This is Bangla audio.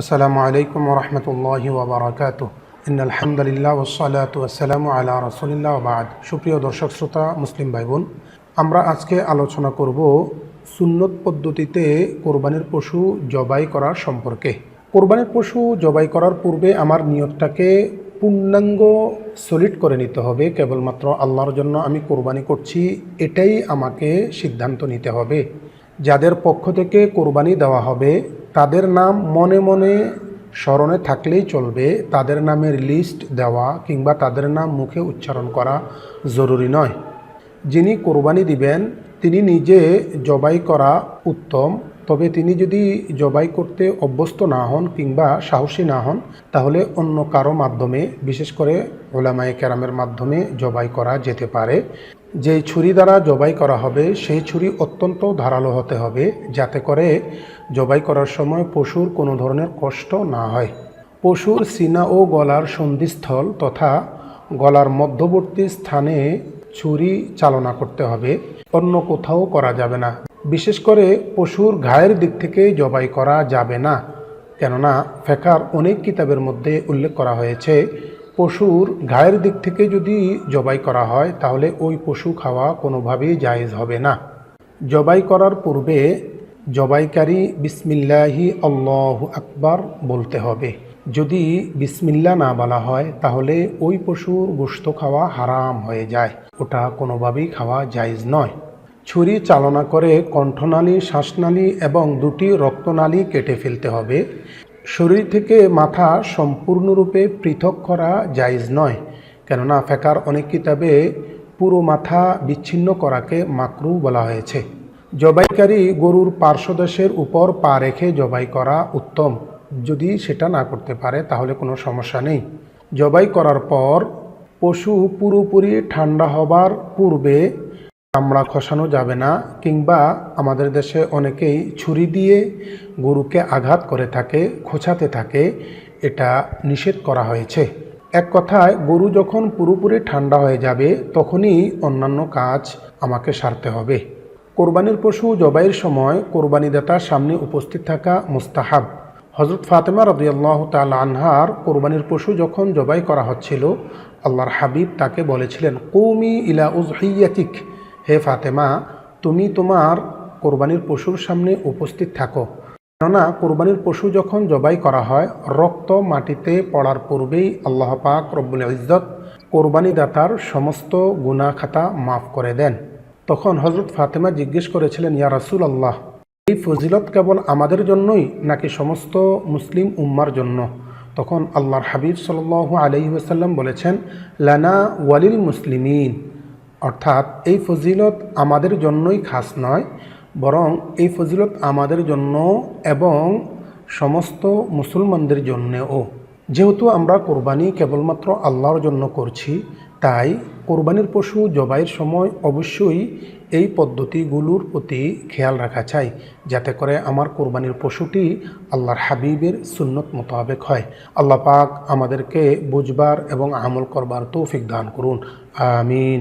আসসালামু আলাইকুম রহমতুল্লাহি ওবরাকাত ইন আলহামদুলিল্লাহ ওসালাত ওয়াসালামু আলা রসুলিল্লাহ বাদ। সুপ্রিয় দর্শক, শ্রোতা, মুসলিম ভাই বোন আমরা আজকে আলোচনা করব সুন্নত পদ্ধতিতে কোরবানির পশু জবাই করার সম্পর্কে। কোরবানির পশু জবাই করার পূর্বে আমার নিয়তটাকে পূর্ণাঙ্গ সলিড করে নিতে হবে। কেবলমাত্র আল্লাহর জন্য আমি কোরবানি করছি, এটাই আমাকে সিদ্ধান্ত নিতে হবে। যাদের পক্ষ থেকে কোরবানি দেওয়া হবে তাদের নাম মনে মনে স্মরণে থাকলেই চলবে। তাদের নামের লিস্ট দেওয়া কিংবা তাদের নাম মুখে উচ্চারণ করা জরুরি নয়। যিনি কোরবানি দিবেন, তিনি নিজে জবাই করা উত্তম। তবে তিনি যদি জবাই করতে অভ্যস্ত না হন কিংবা সাহসী না হন, তাহলে অন্য কারও মাধ্যমে, বিশেষ করে ওলামায়ে ক্যারামের মাধ্যমে জবাই করা যেতে পারে। যেই ছুরি দ্বারা জবাই করা হবে, সেই ছুরি অত্যন্ত ধারালো হতে হবে, যাতে করে জবাই করার সময় পশুর কোনো ধরনের কষ্ট না হয়। পশুর সিনা ও গলার সন্ধিস্থল তথা গলার মধ্যবর্তী স্থানে ছুরি চালনা করতে হবে, অন্য কোথাও করা যাবে না। বিশেষ করে পশুর ঘায়ের দিক থেকে জবাই করা যাবে না। কেননা ফেকার অনেক কিতাবের মধ্যে উল্লেখ করা হয়েছে পশুর ঘায়ের দিক থেকে যদি জবাই করা হয়, তাহলে ওই পশু খাওয়া কোনোভাবেই জায়েজ হবে না। জবাই করার পূর্বে জবাইকারী বিসমিল্লাহি আল্লাহ আকবার বলতে হবে। যদি বিসমিল্লা না বলা হয়, তাহলে ওই পশুর গোশত খাওয়া হারাম হয়ে যায়। ওটা কোনোভাবেই খাওয়া জায়েজ নয়। ছুরি চালনা করে কণ্ঠনালী, শ্বাসনালী এবং দুটি রক্তনালী কেটে ফেলতে হবে। শরীর থেকে মাথা সম্পূর্ণরূপে পৃথক করা জায়েজ নয়, কেননা ফেকার অনেক কিতাবে পুরো মাথা বিচ্ছিন্ন করাকে মাকরু বলা হয়েছে। জবাইকারী গরুর পার্শ্বদেশের উপর পা রেখে জবাই করা উত্তম। যদি সেটা না করতে পারে, তাহলে কোনো সমস্যা নেই। জবাই করার পর পশু পুরোপুরি ঠান্ডা হবার পূর্বে চামড়া খসানো যাবে না, কিংবা আমাদের দেশে অনেকেই ছুরি দিয়ে গরুকে আঘাত করে থাকে, খোঁচাতে থাকে, এটা নিষেধ করা হয়েছে। এক কথায়, গরু যখন পুরোপুরি ঠান্ডা হয়ে যাবে, তখনই অন্যান্য কাজ আমাকে সারতে হবে। কোরবানির পশু জবাইয়ের সময় কোরবানিদাতার সামনে উপস্থিত থাকা মুস্তাহাব। হজরত ফাতেমা রদিয়াল্লাহ তাল আনহার কোরবানির পশু যখন জবাই করা হচ্ছিল, আল্লাহর হাবিব তাকে বলেছিলেন, কৌমি ইলা উজ উজহিয়াতিক হে ফাতেমা, তুমি তোমার কোরবানির পশুর সামনে উপস্থিত থাকো। কেননা কোরবানির পশু যখন জবাই করা হয়, রক্ত মাটিতে পড়ার পূর্বেই আল্লাহ পাক রব্বুল ইজ্জত কোরবানিদাতার সমস্ত গুনা খাতা মাফ করে দেন। তখন হজরত ফাতেমা জিজ্ঞেস করেছিলেন, ইয়া রাসুল আল্লাহ এই ফজিলত কেবল আমাদের জন্যই নাকি সমস্ত মুসলিম উম্মার জন্য? তখন আল্লাহর হাবিব সাল আলহি ওসাল্লাম বলেছেন, লানা ওয়ালিল মুসলিমিন। অর্থাৎ এই ফজিলত আমাদের জন্যই খাস নয়, বরং এই ফজিলত আমাদের জন্য এবং সমস্ত মুসলমানদের জন্যও। যেহেতু আমরা কোরবানি কেবলমাত্র আল্লাহর জন্য করছি, তাই কোরবানির পশু জবাইয়ের সময় অবশ্যই এই পদ্ধতিগুলোর প্রতি খেয়াল রাখা চাই, যাতে করে আমার কোরবানির পশুটি আল্লাহর হাবিবের সুন্নত মোতাবেক হয়। আল্লাহ পাক আমাদেরকে বুঝবার এবং আমল করবার তৌফিক দান করুন। আমিন।